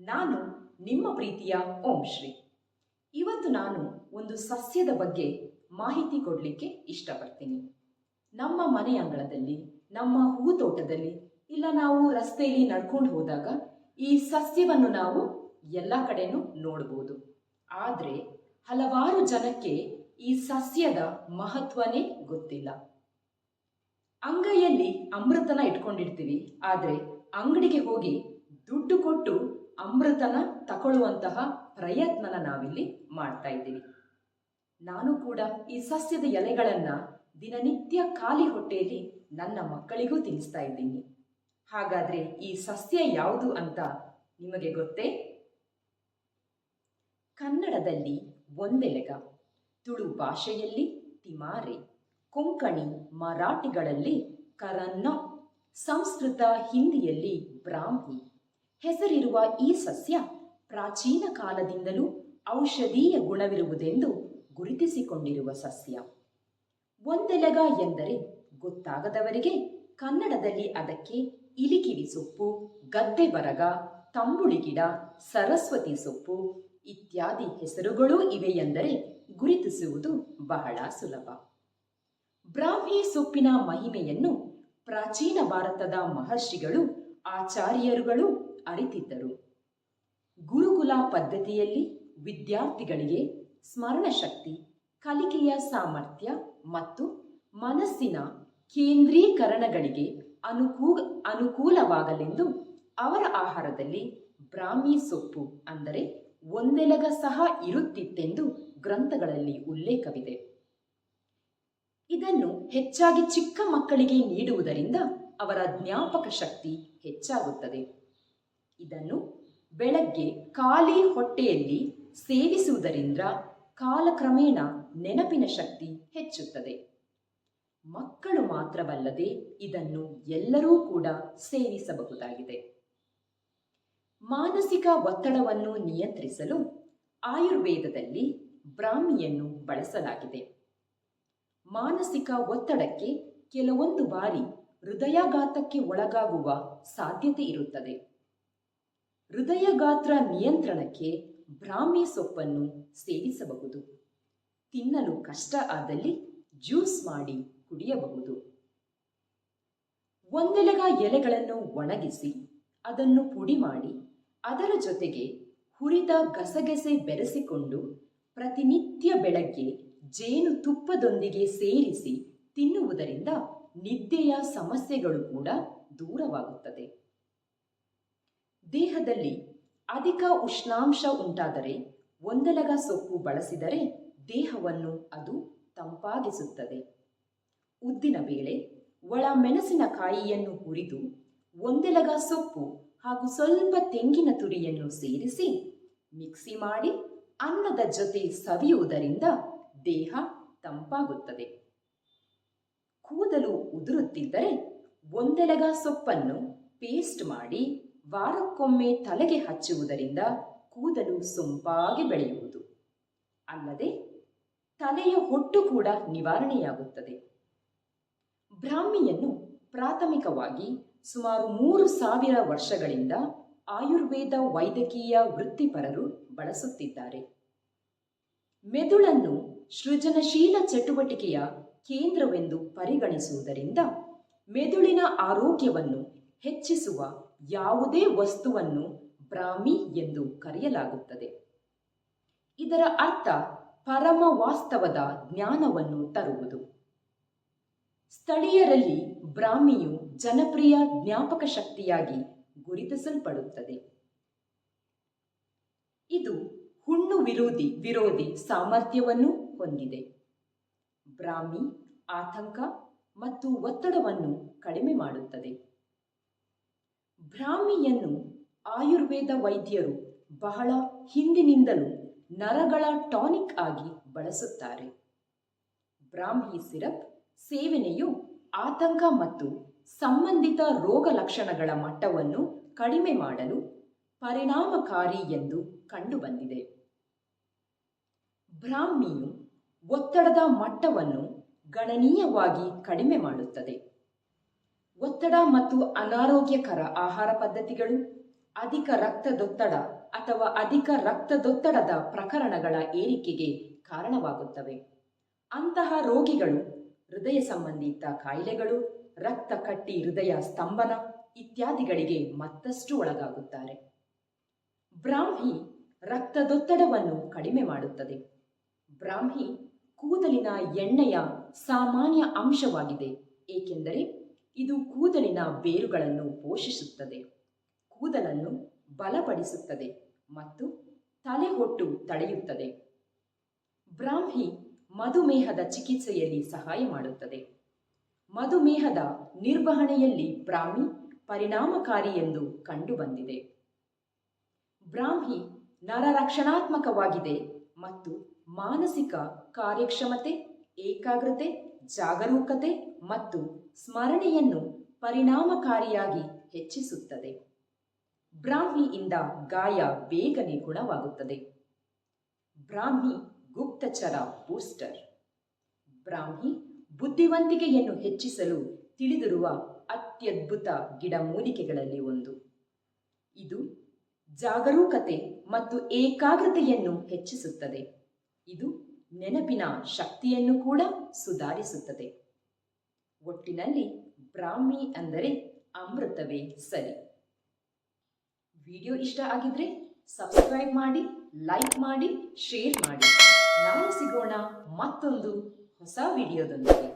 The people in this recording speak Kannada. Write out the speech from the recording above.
ನಾನು ನಿಮ್ಮ ಪ್ರೀತಿಯ ಓಂ ಶ್ರೀ. ಇವತ್ತು ನಾನು ಒಂದು ಸಸ್ಯದ ಬಗ್ಗೆ ಮಾಹಿತಿ ಕೊಡಲಿಕ್ಕೆ ಇಷ್ಟಪಡ್ತೀನಿ. ನಮ್ಮ ಮನೆ ಅಂಗಳದಲ್ಲಿ, ನಮ್ಮ ಹೂ ತೋಟದಲ್ಲಿ ಇಲ್ಲ ನಾವು ರಸ್ತೆಯಲ್ಲಿ ನಡ್ಕೊಂಡು ಹೋದಾಗ ಈ ಸಸ್ಯವನ್ನು ನಾವು ಎಲ್ಲ ಕಡೆಯೂ ನೋಡ್ಬೋದು. ಆದರೆ ಹಲವಾರು ಜನಕ್ಕೆ ಈ ಸಸ್ಯದ ಮಹತ್ವನೇ ಗೊತ್ತಿಲ್ಲ. ಅಂಗೈಯಲ್ಲಿ ಅಮೃತನ ಇಟ್ಕೊಂಡಿರ್ತೀವಿ, ಆದರೆ ಅಂಗಡಿಗೆ ಹೋಗಿ ದುಡ್ಡು ಕೊಟ್ಟು ಅಮೃತನ ತಕೊಳ್ಳುವಂತಹ ಪ್ರಯತ್ನನ ನಾವಿಲ್ಲಿ ಮಾಡ್ತಾ ಇದ್ದೀವಿ. ನಾನು ಕೂಡ ಈ ಸಸ್ಯದ ಎಲೆಗಳನ್ನ ದಿನನಿತ್ಯ ಖಾಲಿ ಹೊಟ್ಟೆಯಲ್ಲಿ ನನ್ನ ಮಕ್ಕಳಿಗೂ ತಿನ್ನಿಸ್ತಾ ಇದ್ದೀನಿ. ಹಾಗಾದ್ರೆ ಈ ಸಸ್ಯ ಯಾವುದು ಅಂತ ನಿಮಗೆ ಗೊತ್ತೇ? ಕನ್ನಡದಲ್ಲಿ ಒಂದೆಲೆಗ, ತುಳು ಭಾಷೆಯಲ್ಲಿ ತಿಮಾರೆ, ಕೊಂಕಣಿ ಮರಾಠಿಗಳಲ್ಲಿ ಕರನ್ನ, ಸಂಸ್ಕೃತ ಹಿಂದಿಯಲ್ಲಿ ಬ್ರಾಹ್ಮಿ. ಹೆಸರಿರುವ ಈ ಸಸ್ಯ ಪ್ರಾಚೀನ ಕಾಲದಿಂದಲೂ ಔಷಧೀಯ ಗುಣವಿರುವುದೆಂದು ಗುರುತಿಸಿಕೊಂಡಿರುವ ಸಸ್ಯ. ಒಂದೆಲಗ ಎಂದರೆ ಗೊತ್ತಾಗದವರಿಗೆ ಕನ್ನಡದಲ್ಲಿ ಅದಕ್ಕೆ ಇಲಿಕಿವಿ ಸೊಪ್ಪು, ಗದ್ದೆ ಬರಗ, ತಂಬುಳಿ ಗಿಡ, ಸರಸ್ವತಿ ಸೊಪ್ಪು ಇತ್ಯಾದಿ ಹೆಸರುಗಳೂ ಇವೆ ಎಂದರೆ ಗುರುತಿಸುವುದು ಬಹಳ ಸುಲಭ. ಬ್ರಾಹ್ಮಿ ಸೊಪ್ಪಿನ ಮಹಿಮೆಯನ್ನು ಪ್ರಾಚೀನ ಭಾರತದ ಮಹರ್ಷಿಗಳು, ಆಚಾರ್ಯರುಗಳು ಅರಿತಿದ್ದರು. ಗುರುಕುಲ ಪದ್ಧತಿಯಲ್ಲಿ ವಿದ್ಯಾರ್ಥಿಗಳಿಗೆ ಸ್ಮರಣಶಕ್ತಿ, ಕಲಿಕೆಯ ಸಾಮರ್ಥ್ಯ ಮತ್ತು ಮನಸ್ಸಿನ ಕೇಂದ್ರೀಕರಣಗಳಿಗೆ ಅನುಕೂ, ಅನುಕೂಲವಾಗಲೆಂದು ಅವರ ಆಹಾರದಲ್ಲಿ ಬ್ರಾಹ್ಮಿ ಸೊಪ್ಪು ಅಂದರೆ ಒಂದೆಲಗ ಸಹ ಇರುತ್ತಿತ್ತೆಂದು ಗ್ರಂಥಗಳಲ್ಲಿ ಉಲ್ಲೇಖವಿದೆ. ಇದನ್ನು ಹೆಚ್ಚಾಗಿ ಚಿಕ್ಕ ಮಕ್ಕಳಿಗೆ ನೀಡುವುದರಿಂದ ಅವರ ಜ್ಞಾಪಕ ಶಕ್ತಿ ಹೆಚ್ಚಾಗುತ್ತದೆ. ಇದನ್ನು ಬೆಳಗ್ಗೆ ಖಾಲಿ ಹೊಟ್ಟೆಯಲ್ಲಿ ಸೇವಿಸುವುದರಿಂದ ಕಾಲಕ್ರಮೇಣ ನೆನಪಿನ ಶಕ್ತಿ ಹೆಚ್ಚುತ್ತದೆ. ಮಕ್ಕಳು ಮಾತ್ರವಲ್ಲದೆ ಇದನ್ನು ಎಲ್ಲರೂ ಕೂಡ ಸೇವಿಸಬಹುದಾಗಿದೆ. ಮಾನಸಿಕ ಒತ್ತಡವನ್ನು ನಿಯಂತ್ರಿಸಲು ಆಯುರ್ವೇದದಲ್ಲಿ ಬ್ರಾಹ್ಮಿಯನ್ನು ಬಳಸಲಾಗಿದೆ. ಮಾನಸಿಕ ಒತ್ತಡಕ್ಕೆ ಕೆಲವೊಂದು ಬಾರಿ ಹೃದಯಾಘಾತಕ್ಕೆ ಒಳಗಾಗುವ ಸಾಧ್ಯತೆ ಇರುತ್ತದೆ. ಹೃದಯಗಾತ್ರ ನಿಯಂತ್ರಣಕ್ಕೆ ಬ್ರಾಹ್ಮಿ ಸೊಪ್ಪನ್ನು ಸೇವಿಸಬಹುದು. ತಿನ್ನಲು ಕಷ್ಟ ಆದಲ್ಲಿ ಜ್ಯೂಸ್ ಮಾಡಿ ಕುಡಿಯಬಹುದು. ಒಂದೆಲೆಗ ಎಲೆಗಳನ್ನು ಒಣಗಿಸಿ ಅದನ್ನು ಪುಡಿ ಮಾಡಿ ಅದರ ಜೊತೆಗೆ ಹುರಿದ ಗಸಗಸೆ ಬೆರೆಸಿಕೊಂಡು ಪ್ರತಿನಿತ್ಯ ಬೆಳಗ್ಗೆ ಜೇನು ತುಪ್ಪದೊಂದಿಗೆ ಸೇರಿಸಿ ತಿನ್ನುವುದರಿಂದ ನಿದ್ದೆಯ ಸಮಸ್ಯೆಗಳು ಕೂಡ ದೂರವಾಗುತ್ತದೆ. ದೇಹದಲ್ಲಿ ಅಧಿಕ ಉಷ್ಣಾಂಶ ಉಂಟಾದರೆ ಒಂದೆಲಗ ಸೊಪ್ಪು ಬಳಸಿದರೆ ದೇಹವನ್ನು ಅದು ತಂಪಾಗಿಸುತ್ತದೆ. ಉದ್ದಿನ ಬೇಳೆ, ಒಳ ಮೆಣಸಿನಕಾಯಿಯನ್ನು ಹುರಿದು ಒಂದೆಲಗ ಸೊಪ್ಪು ಹಾಗೂ ಸ್ವಲ್ಪ ತೆಂಗಿನ ತುರಿಯನ್ನು ಸೇರಿಸಿ ಮಿಕ್ಸಿ ಮಾಡಿ ಅನ್ನದ ಜೊತೆ ಸವಿಯುವುದರಿಂದ ದೇಹ ತಂಪಾಗುತ್ತದೆ. ಕೂದಲು ಉದುರುತ್ತಿದ್ದರೆ ಒಂದೆಲಗ ಸೊಪ್ಪನ್ನು ಪೇಸ್ಟ್ ಮಾಡಿ ವಾರಕ್ಕೊಮ್ಮೆ ತಲೆಗೆ ಹಚ್ಚುವುದರಿಂದ ಕೂದಲು ಸೊಂಪಾಗಿ ಬೆಳೆಯುವುದು. ಅಲ್ಲದೆ ತಲೆಯ ಹೊಟ್ಟು ಕೂಡ ನಿವಾರಣೆಯಾಗುತ್ತದೆ. ಬ್ರಾಹ್ಮಿಯನ್ನು ಪ್ರಾಥಮಿಕವಾಗಿ ಸುಮಾರು ಮೂರು ಸಾವಿರ ವರ್ಷಗಳಿಂದ ಆಯುರ್ವೇದ ವೈದ್ಯಕೀಯ ವೃತ್ತಿಪರರು ಬಳಸುತ್ತಿದ್ದಾರೆ. ಮೆದುಳನ್ನು ಸೃಜನಶೀಲ ಚಟುವಟಿಕೆಯ ಕೇಂದ್ರವೆಂದು ಪರಿಗಣಿಸುವುದರಿಂದ ಮೆದುಳಿನ ಆರೋಗ್ಯವನ್ನು ಹೆಚ್ಚಿಸುವ ಯಾವುದೇ ವಸ್ತುವನ್ನು ಬ್ರಾಹ್ಮಿ ಎಂದು ಕರೆಯಲಾಗುತ್ತದೆ. ಇದರ ಅರ್ಥ ಪರಮ ವಾಸ್ತವದ ಜ್ಞಾನವನ್ನು ತರುವುದು. ಸ್ಥಳೀಯರಲ್ಲಿ ಬ್ರಾಹ್ಮಿಯು ಜನಪ್ರಿಯ ಜ್ಞಾಪಕ ಶಕ್ತಿಯಾಗಿ ಗುರುತಿಸಲ್ಪಡುತ್ತದೆ. ಇದು ಹುಣ್ಣು ವಿರೋಧಿ ವಿರೋಧಿ ಸಾಮರ್ಥ್ಯವನ್ನು ಹೊಂದಿದೆ. ಬ್ರಾಹ್ಮಿ ಆತಂಕ ಮತ್ತು ಒತ್ತಡವನ್ನು ಕಡಿಮೆ ಮಾಡುತ್ತದೆ. ಬ್ರಾಹ್ಮಿಯನ್ನು ಆಯುರ್ವೇದ ವೈದ್ಯರು ಬಹಳ ಹಿಂದಿನಿಂದಲೂ ನರಗಳ ಟಾನಿಕ್ ಆಗಿ ಬಳಸುತ್ತಾರೆ. ಬ್ರಾಹ್ಮಿ ಸಿರಪ್ ಸೇವನೆಯು ಆತಂಕ ಮತ್ತು ಸಂಬಂಧಿತ ರೋಗ ಲಕ್ಷಣಗಳ ಮಟ್ಟವನ್ನು ಕಡಿಮೆ ಮಾಡಲು ಪರಿಣಾಮಕಾರಿ ಎಂದು ಕಂಡುಬಂದಿದೆ. ಬ್ರಾಹ್ಮಿಯು ಒತ್ತಡದ ಮಟ್ಟವನ್ನು ಗಣನೀಯವಾಗಿ ಕಡಿಮೆ ಮಾಡುತ್ತದೆ. ಒತ್ತಡ ಮತ್ತು ಅನಾರೋಗ್ಯಕರ ಆಹಾರ ಪದ್ಧತಿಗಳು, ಅಧಿಕ ರಕ್ತದೊತ್ತಡ ಅಥವಾ ಅಧಿಕ ರಕ್ತದೊತ್ತಡದ ಪ್ರಕರಣಗಳ ಏರಿಕೆಗೆ ಕಾರಣವಾಗುತ್ತವೆ. ಅಂತಹ ರೋಗಿಗಳು ಹೃದಯ ಸಂಬಂಧಿತ ಕಾಯಿಲೆಗಳು, ರಕ್ತ ಕಟ್ಟಿ ಹೃದಯ ಸ್ತಂಭನ ಇತ್ಯಾದಿಗಳಿಗೆ ಮತ್ತಷ್ಟು ಒಳಗಾಗುತ್ತಾರೆ. ಬ್ರಾಹ್ಮಿ ರಕ್ತದೊತ್ತಡವನ್ನು ಕಡಿಮೆ ಮಾಡುತ್ತದೆ. ಬ್ರಾಹ್ಮಿ ಕೂದಲಿನ ಎಣ್ಣೆಯ ಸಾಮಾನ್ಯ ಅಂಶವಾಗಿದೆ, ಏಕೆಂದರೆ ಇದು ಕೂದಲಿನ ಬೇರುಗಳನ್ನು ಪೋಷಿಸುತ್ತದೆ. ಕೂದಲನ್ನು ಬಲಪಡಿಸುತ್ತದೆ ಮತ್ತು ತಲೆಹೊಟ್ಟು ತಡೆಯುತ್ತದೆ. ಬ್ರಾಹ್ಮಿ ಮಧುಮೇಹದ ಚಿಕಿತ್ಸೆಯಲ್ಲಿ ಸಹಾಯ ಮಾಡುತ್ತದೆ. ಮಧುಮೇಹದ ನಿರ್ವಹಣೆಯಲ್ಲಿ ಬ್ರಾಹ್ಮಿ ಪರಿಣಾಮಕಾರಿ ಎಂದು ಕಂಡುಬಂದಿದೆ. ಬ್ರಾಹ್ಮಿ ನರರಕ್ಷಣಾತ್ಮಕವಾಗಿದೆ ಮತ್ತು ಮಾನಸಿಕ ಕಾರ್ಯಕ್ಷಮತೆ, ಏಕಾಗ್ರತೆ, ಜಾಗರೂಕತೆ ಮತ್ತು ಸ್ಮರಣೆಯನ್ನು ಪರಿಣಾಮಕಾರಿಯಾಗಿ ಹೆಚ್ಚಿಸುತ್ತದೆ. ಬ್ರಾಹ್ಮಿಯಿಂದ ಗಾಯ ಬೇಗನೆ ಗುಣವಾಗುತ್ತದೆ. ಬ್ರಾಹ್ಮಿ ಗುಪ್ತಚರ ಬೂಸ್ಟರ್. ಬ್ರಾಹ್ಮಿ ಬುದ್ಧಿವಂತಿಕೆಯನ್ನು ಹೆಚ್ಚಿಸಲು ತಿಳಿದಿರುವ ಅತ್ಯದ್ಭುತ ಗಿಡಮೂಲಿಕೆಗಳಲ್ಲಿ ಒಂದು. ಇದು ಜಾಗರೂಕತೆ ಮತ್ತು ಏಕಾಗ್ರತೆಯನ್ನು ಹೆಚ್ಚಿಸುತ್ತದೆ. ಇದು ನೆನಪಿನ ಶಕ್ತಿಯನ್ನು ಕೂಡ ಸುಧಾರಿಸುತ್ತದೆ. ಒಟ್ಟಿನಲ್ಲಿ ಬ್ರಾಹ್ಮಿ ಅಂದರೆ ಅಮೃತವೇ ಸರಿ. ವಿಡಿಯೋ ಇಷ್ಟ ಆಗಿದ್ರೆ ಸಬ್ಸ್ಕ್ರೈಬ್ ಮಾಡಿ, ಲೈಕ್ ಮಾಡಿ, ಶೇರ್ ಮಾಡಿ. ನಾವು ಸಿಗೋಣ ಮತ್ತೊಂದು ಹೊಸ ವಿಡಿಯೋದೊಂದಿಗೆ.